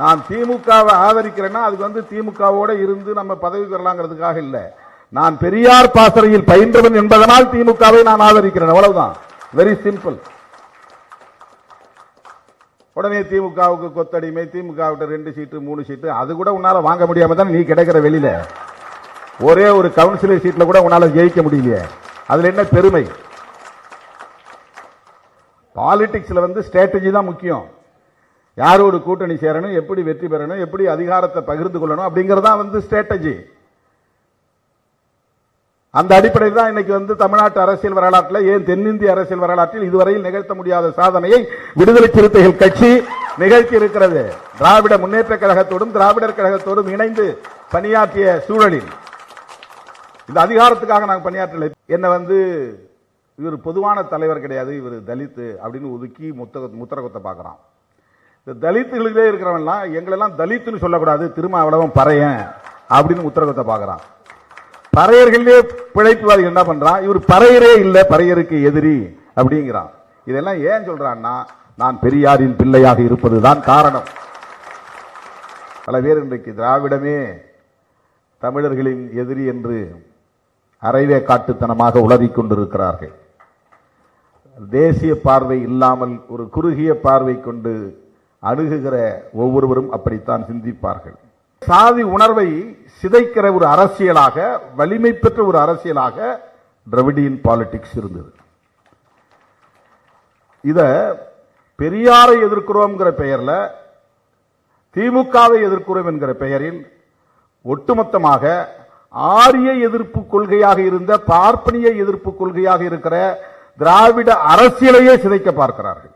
நான் திமுகவை ஆதரிக்கிறேன்னா அதுக்கு வந்து திமுகவோட இருந்து நம்ம பதவி பெறலாங்கிறதுக்காக இல்லை. நான் பெரியார் பாசறையில் பயின்றவன் என்பதனால் திமுகவை நான் ஆதரிக்கிறேன். அவ்வளவுதான். வெரி சிம்பிள் உடனே திமுகவுக்கு கொத்தடிமை திமுக ரெண்டு சீட்டு மூணு சீட்டு அது கூட உன்னால வாங்க முடியாம தான் நீ கிடைக்கிற வெளியில. ஒரே ஒரு கவுன்சிலர் சீட்ல கூட உன்னால ஜெயிக்க முடியலையே. அதுல என்ன பெருமை? பாலிடிக்ஸ்ல வந்து ஸ்ட்ராட்டஜி தான் முக்கியம். யாரோடு கூட்டணி சேரணும் எப்படி வெற்றி பெறணும் எப்படி அதிகாரத்தை பகிர்ந்து கொள்ளணும் அப்படிங்கறதா வந்து ஸ்ட்ராட்டஜி அந்த அடிப்படையில் தான் இன்னைக்கு வந்து தமிழ்நாட்டு அரசியல் வரலாற்றில் ஏன் தென்னிந்திய அரசியல் வரலாற்றில் இதுவரையில் நிகழ்த்த முடியாத சாதனையை விடுதலை சிறுத்தைகள் கட்சி நிகழ்த்தி இருக்கிறது. திராவிட முன்னேற்ற கழகத்தோடும் திராவிடர் கழகத்தோடும் இணைந்து பணியாற்றிய சூழலில். இந்த அதிகாரத்துக்காக நாங்கள் பணியாற்றலை. என்னை வந்து இவர் பொதுவான தலைவர் கிடையாது இவர் தலித்து அப்படின்னு ஒதுக்கி முத்தக முத்திரகுத்த பார்க்குறான். இந்த தலித்துகளிலே இருக்கிறவன்லாம் எங்களெல்லாம் தலித்துன்னு சொல்லக்கூடாது திருமாவளவன் பறையன் அப்படின்னு உத்தரவத்தை பார்க்குறான். பறையர்களே பிழைப்புவாதிகள் என்ன பண்ணுறான் இவர் பறையரே இல்லை பறையருக்கு எதிரி அப்படிங்கிறான். இதெல்லாம் ஏன் சொல்கிறான்னா நான் பெரியாரின் பிள்ளையாக இருப்பது தான் காரணம். பல பேர் இன்றைக்கு திராவிடமே தமிழர்களின் எதிரி என்று அரைவே காட்டுத்தனமாக உளறிக் கொண்டிருக்கிறார்கள். தேசிய பார்வை இல்லாமல் ஒரு குறுகிய பார்வை கொண்டு அணுகுகிற ஒவ்வொருவரும் அப்படித்தான் சிந்திப்பார்கள். சாதி உணர்வை சிதைக்கிற ஒரு அரசியலாக வலிமை பெற்ற ஒரு அரசியலாக திரவிடியன் பாலிடிக்ஸ் இருந்தது. இத பெரியாரை எதிர்க்கிறோம்ங்கிற பெயர்ல திமுகவை எதிர்க்கிறோம் என்கிற பெயரில் ஒட்டுமொத்தமாக ஆரிய எதிர்ப்பு கொள்கையாக இருந்த பார்ப்பனிய எதிர்ப்பு கொள்கையாக இருக்கிற திராவிட அரசியலையே சிதைக்க பார்க்கிறார்கள்.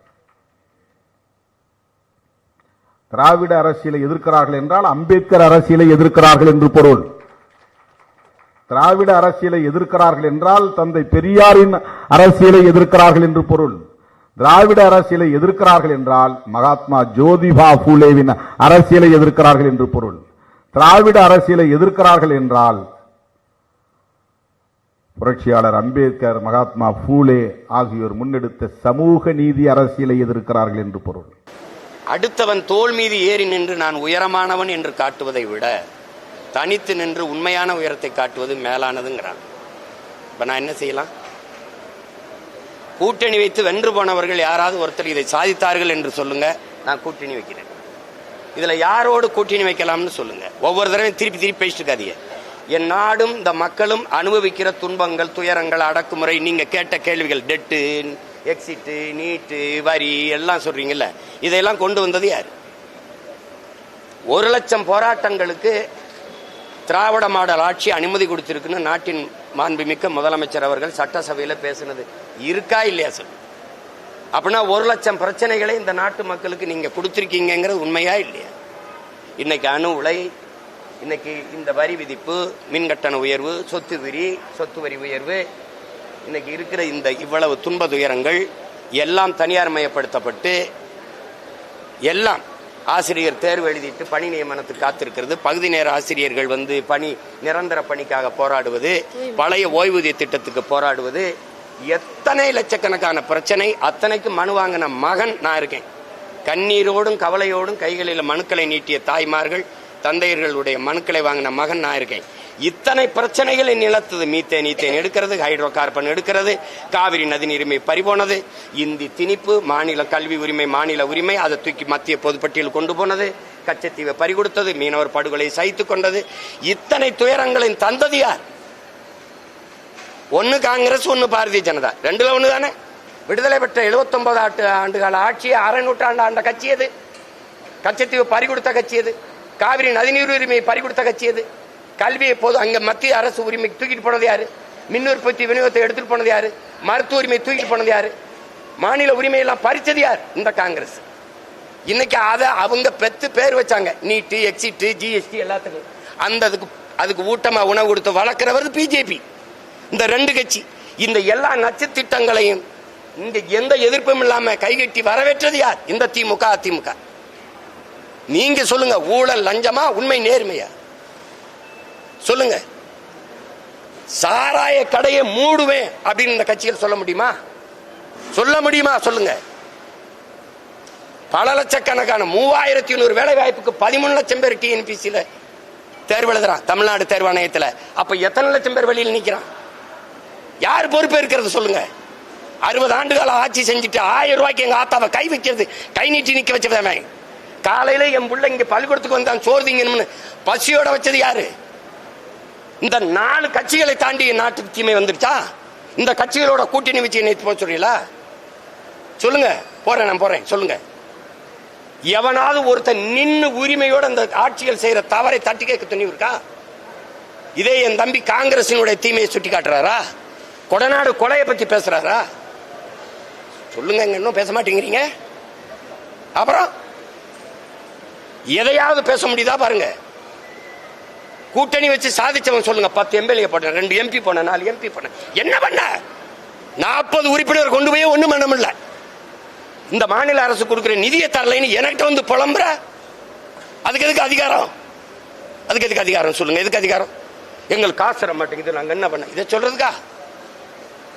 திராவிட அரசியலை எதிர்க்கிறார்கள் என்றால் அம்பேத்கர் அரசியலை எதிர்க்கிறார்கள் என்று பொருள். திராவிட அரசியலை எதிர்க்கிறார்கள் என்றால் தந்தை பெரியாரின் அரசியலை எதிர்க்கிறார்கள் என்று பொருள். திராவிட அரசியலை எதிர்க்கிறார்கள் என்றால் மகாத்மா ஜோதிபா பூலேவின் அரசியலை எதிர்க்கிறார்கள் என்று பொருள். திராவிட அரசியலை எதிர்க்கிறார்கள் என்றால் புரட்சியாளர் அம்பேத்கர் மகாத்மா பூலே ஆகியோர் முன்னெடுத்த சமூக நீதி அரசியலை எதிர்க்கிறார்கள் என்று பொருள். அடுத்தவன் தோள் மீது ஏறி நின்று நான் உயரமானவன் என்று காட்டுவதை விட தனித்து நின்று உண்மையான உயரத்தை காட்டுவது மேலானதுங்கிறான். இப்போ நான் என்ன செய்யலாம்? கூட்டணி வைத்து வென்று போனவர்கள் யாராவது ஒருத்தர் இதை சாதித்தார்கள் என்று சொல்லுங்க நான் கூட்டணி வைக்கிறேன். இதில் யாரோடு கூட்டணி வைக்கலாம்னு சொல்லுங்க. ஒவ்வொரு தடவையும் திருப்பி திருப்பி பேசிட்டு இருக்காதீங்க. என் நாடும் இந்த மக்களும் அனுபவிக்கிற துன்பங்கள் துயரங்கள் அடக்குமுறை நீங்க கேட்ட கேள்விகள் டெட்டு எக்ஸிட்டு நீட்டு வரி எல்லாம் சொல்றீங்கல்ல இதையெல்லாம் கொண்டு வந்தது யார்? ஒரு லட்சம் போராட்டங்களுக்கு திராவிட மாடல் ஆட்சி அனுமதி கொடுத்திருக்குன்னு நாட்டின் மாண்புமிக்க முதலமைச்சர் அவர்கள் சட்டசபையில பேசுனது. இருக்கா இல்லையா சொல்லு? அப்படின்னா ஒரு லட்சம் பிரச்சனைகளை இந்த நாட்டு மக்களுக்கு நீங்க கொடுத்துருக்கீங்கிறது உண்மையா இல்லையா? இன்னைக்கு அணு உலை இன்னைக்கு இந்த வரி விதிப்பு மின்கட்டண உயர்வு சொத்து வரி சொத்து வரி உயர்வு இன்னைக்கு இருக்கிற இந்த இவ்வளவு துன்ப துயரங்கள் எல்லாம் தனியார் மயப்படுத்தப்பட்டு எல்லாம் ஆசிரியர் தேர்வு எழுதிட்டு பணி நியமனத்துக்கு காத்திருக்கிறது. பகுதி நேர ஆசிரியர்கள் வந்து பணி நிரந்தர பணிக்காக போராடுவது பழைய ஓய்வூதிய திட்டத்துக்கு போராடுவது எத்தனை லட்சக்கணக்கான பிரச்சனை அத்தனைக்கு மனு வாங்கின மகன் நான் இருக்கேன். கண்ணீரோடும் கவலையோடும் கைகளில் மனுக்களை நீட்டிய தாய்மார்கள் தந்தையர்களுடைய மனுக்களை வாங்கின மகன் நான் இருக்கேன். இத்தனை பிரச்சனைகளை நிலத்தது. மீத்தேன் ஈத்தேன் எடுக்கிறது ஹைட்ரோ கார்பன் எடுக்கிறது காவிரி நதி நீரிமை பறிபோனது இந்தி திணிப்பு மாநில கல்வி உரிமை மாநில உரிமை அதை தூக்கி மத்திய பொதுப்பட்டியல் கொண்டு போனது கச்சத்தீவை பறிகொடுத்தது மீனவர் படுகொலை சகித்துக் கொண்டது. இத்தனை துயரங்களின் தந்தது யார்? ஒன்னு காங்கிரஸ் ஒன்னு பாரதிய ஜனதா. ரெண்டுல ஒண்ணு தானே விடுதலை பெற்ற 79 ஆண்டு ஆண்டுகால ஆட்சியை அரை நூற்றாண்டு ஆண்ட கட்சி எது? கச்சத்தீவு பறிகொடுத்த கட்சி எது? காவிரி நதிநீர் உரிமையை பறிகொடுத்த கட்சி எது? கல்வியை போது அங்க மத்திய அரசு உரிமை தூக்கிட்டு போனது யாரு? மின் உற்பத்தி விநியோகத்தை எடுத்துட்டு போனது யாரு? மருத்துவ உரிமை தூக்கிட்டு போனது யாரு? மாநில உரிமை எல்லாம் பறிச்சது யார்? இந்த காங்கிரஸ். இன்னைக்கு அதை அவங்க பெத்து பேர் வச்சாங்க. நீட்டு எக்ஸிட்டு ஜிஎஸ்டி எல்லாத்துக்கும். அந்த அதுக்கு அதுக்கு ஊட்டமா உணவு கொடுத்து வளர்க்கிறவர் பிஜேபி. இந்த ரெண்டு கட்சி. இந்த எல்லா நச்சு திட்டங்களையும் எந்த எதிர்ப்பும் இல்லாம கைகட்டி வரவேற்றது யார்? இந்த திமுக அதிமுக. நீங்க சொல்லுங்க ஊழல் லஞ்சமா உண்மை நேர்மையா? சொல்லுங்க. சாராய கடையை மூடுவேன் அப்படின்னு இந்த கட்சிகள் சொல்ல முடியுமா? சொல்ல முடியுமா? சொல்லுங்க. பல லட்சக்கணக்கான மூவாயிரத்தி நூறு வேலை வாய்ப்புக்கு பதிமூணு லட்சம் பேர் டிஎன்பிசியில் தேர்வு எழுதுறான் தமிழ்நாடு தேர்வாணையத்தில் அப்ப எத்தனை லட்சம் பேர் வெளியில் நிற்கிறான் யார் பொறுப்பு இருக்கிறது சொல்லுங்க. அறுபது ஆண்டுகால ஆட்சி செஞ்சுட்டு ஆயிரம் ரூபாய்க்கு எங்க ஆத்தாவை கை வைக்கிறது கை நீட்டி நிக்க வச்சவன் காலையில என் பிள்ளை இங்க பள்ளிக்கூடத்துக்கு வந்தான் சோறு திங்கணும்னு. பசியோட வச்சது யாரு? இந்த நாலு கட்சிகளை தாண்டி நாட்டுக்கு தீமை வந்துருச்சா இந்த கட்சிகளோட கூட்டணி வச்சு நேற்று போக சொல்றீங்களா? சொல்லுங்க. போறேன் நான் போறேன். சொல்லுங்க. எவனாவது ஒருத்தன் நின்று உரிமையோட அந்த ஆட்சிகள் செய்யற தவறை தட்டி கேட்க துணிவு இருக்கா இதே என் தம்பி காங்கிரசினுடைய தீமையை சுட்டி காட்டுறாரா கொடநாடு கொலையை பத்தி பேசுறாரா? சொல்லுங்க இன்னும் பேச மாட்டேங்கிறீங்க. அப்புறம் எதையாவது பேச முடியுதா பாருங்க. கூட்டணி வச்சு சாதிச்சவன் சொல்லுங்க. பத்து எம்எல்ஏ போட்டேன் ரெண்டு எம்பி போனேன் நாலு எம்பி போனேன் என்ன பண்ண? நாற்பது உறுப்பினர் கொண்டு போய் ஒண்ணும் பண்ண முடியல. இந்த மாநில அரசு கொடுக்குற நிதியை தரலைன்னு எனக்கிட்ட வந்து புலம்புற? அதுக்கு எதுக்கு அதிகாரம்? அதுக்கு எதுக்கு அதிகாரம் சொல்லுங்க. எதுக்கு அதிகாரம்? எங்களுக்கு காசு தர மாட்டேங்குது. நாங்க என்ன பண்ண? இதை சொல்றதுக்கா?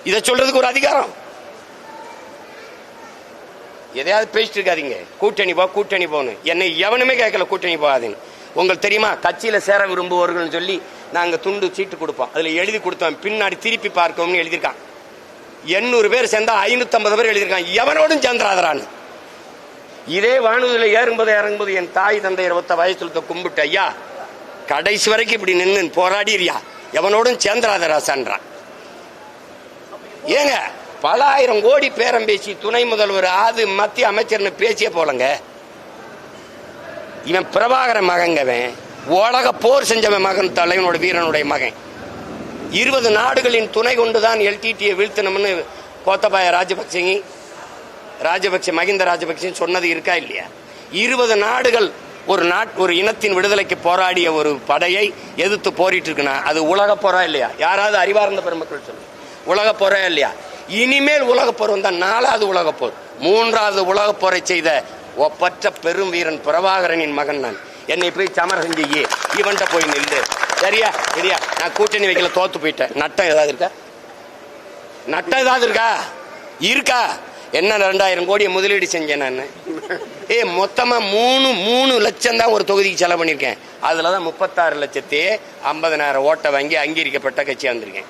இதை சொல்றதுக்கு ஒரு அதிகாரம். எதையாவது பேசிட்டு இருக்காதீங்க. கூட்டணி போ கூட்டணி போன்னு. என்னை எவனுமே கேட்கல கூட்டணி போகாதுன்னு. உங்களுக்கு தெரியுமா? கட்சியில சேர விரும்புவர்கள் சொல்லி நாங்க துண்டு சீட்டு கொடுப்போம். அதுல எழுதி கொடுத்தோம். பின்னாடி திருப்பி பார்க்கணும்னு எழுதியிருக்கான் எண்ணூறு பேர் சேர்ந்தா ஐநூத்தி பேர் எழுதியிருக்கான் எவனோடும் சேர்ந்துராதரான்னு இதே வானூதியில ஏறும்போது இறங்கும்போது என் தாய் தந்தை இருபத்த வயசுல கும்பிட்டு ஐயா கடைசி வரைக்கும் இப்படி நின்று போராடிறியா எவனோடும் சேர்ந்துராதராசான்றான் ஏங்க பல ஆயிரம் கோடி பேரம் பேசி துணை முதல்வர் ஆது மத்திய அமைச்சர்னு பேசிய போலங்க. இவன் பிரபாகர மகங்கவன் உலக போர் செஞ்சவன் மகன் தலைவனோட வீரனுடைய மகன். இருபது நாடுகளின் துணை கொண்டுதான் எல்டிடியை வீழ்த்தணும்னு கோத்தபாய ராஜபக்சே ராஜபக்ச மகிந்த ராஜபக்சே சொன்னது இருக்கா இல்லையா? இருபது நாடுகள் ஒரு நாட் ஒரு இனத்தின் விடுதலைக்கு போராடிய ஒரு படையை எதிர்த்து போரிட்டு இருக்குன்னா அது உலக போரா இல்லையா? யாராவது அறிவார்ந்த பெருமக்கள் சொல்லு உலக போரா இல்லையா? இனிமேல் உலக போர் வந்தால் நாலாவது உலக போர் மூன்றாவது உலக போரை செய்த ஒப்பற்ற பெரும் வீரன் பிரபாகரனின் மகன் நான். என்னை போய் சமரசம் செய்யி இவன்ட்ட போய் நில்லு. சரியா? சரியா? நான் கூட்டணி வைக்கல தோத்து போயிட்டேன். நட்டம் ஏதாவது இருக்கா? நட்டம் ஏதாவது இருக்கா? இருக்கா? என்ன ரெண்டாயிரம் கோடியை முதலீடு செஞ்சேன் நான். ஏ மொத்தமாக மூணு மூணு லட்சம் தான் ஒரு தொகுதிக்கு செலவு பண்ணியிருக்கேன். அதில் தான் முப்பத்தாறு லட்சத்தி ஐம்பதனாயிரம் ஓட்டை வாங்கி அங்கீகரிக்கப்பட்ட கட்சியாக வந்திருக்கேன்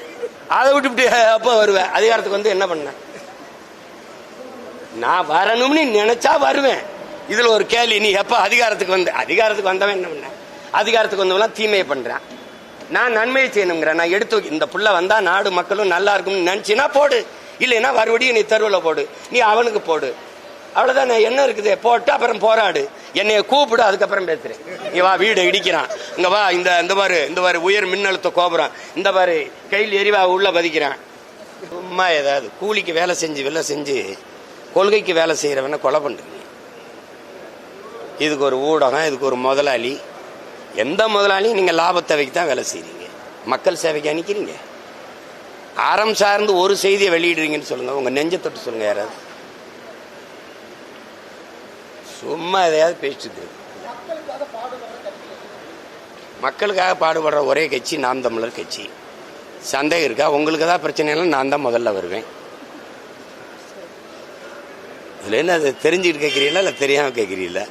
அதை விட்டுவிட்டு அப்போ வருவேன். அதிகாரத்துக்கு வந்து என்ன பண்ண நான் வரணும்னு நினைச்சா வருவேன். இதுல ஒரு கேள்வி நீ எப்ப அதிகாரத்துக்கு வந்து அதிகாரத்துக்கு வந்தவன் என்ன பண்ண? அதிகாரத்துக்கு வந்தவெல்லாம் தீமையை பண்றான். நான் நன்மையை செய்யணுங்கிறேன். நான் எடுத்து இந்த புள்ள வந்தா நாடு மக்களும் நல்லா இருக்கும்னு நினைச்சினா போடு. இல்லைன்னா மறுபடியும் நீ தெருவில் போடு. நீ அவனுக்கு போடு. அவ்வளவுதான். என்ன இருக்குது? போட்டு அப்புறம் போராடு. என்னைய கூப்பிடு அதுக்கப்புறம் பேசுறேன். இங்கே வா வீடு இடிக்கிறான். இங்க வா இந்த இந்த மாதிரி இந்த மாதிரி உயர் மின்னழுத்த கோபுரம். இந்த மாதிரி கையில் எரிவா உள்ள பதிக்கிறான். சும்மா ஏதாவது கூலிக்கு வேலை செஞ்சு வேலை செஞ்சு கொள்கைக்கு வேலை செய்யறவன கொலை பண்ணுறீங்க இதுக்கு ஒரு ஊடகம் இதுக்கு ஒரு முதலாளி. எந்த முதலாளியும் நீங்கள் லாபத்தை வைக்க தான் வேலை செய்கிறீங்க மக்கள் சேவைக்கு அனுக்கிறீங்க அறம் சார்ந்து ஒரு செய்தியை வெளியிடுறீங்கன்னு சொல்லுங்கள் உங்கள் நெஞ்ச தொட்டு சொல்லுங்க யாராவது. சும்மா எதையாவது பேசிட்டு. மக்களுக்காக பாடுபடுற ஒரே கட்சி நாம் தமிழர் கட்சி. சந்தேகம் இருக்கா? உங்களுக்கு தான் பிரச்சனை நான் தான் முதல்ல வருவேன். இதுல என்ன தெரிஞ்சுக்கிட்டு கேட்குறீங்களா இல்லை தெரியாம கேட்குறீங்களா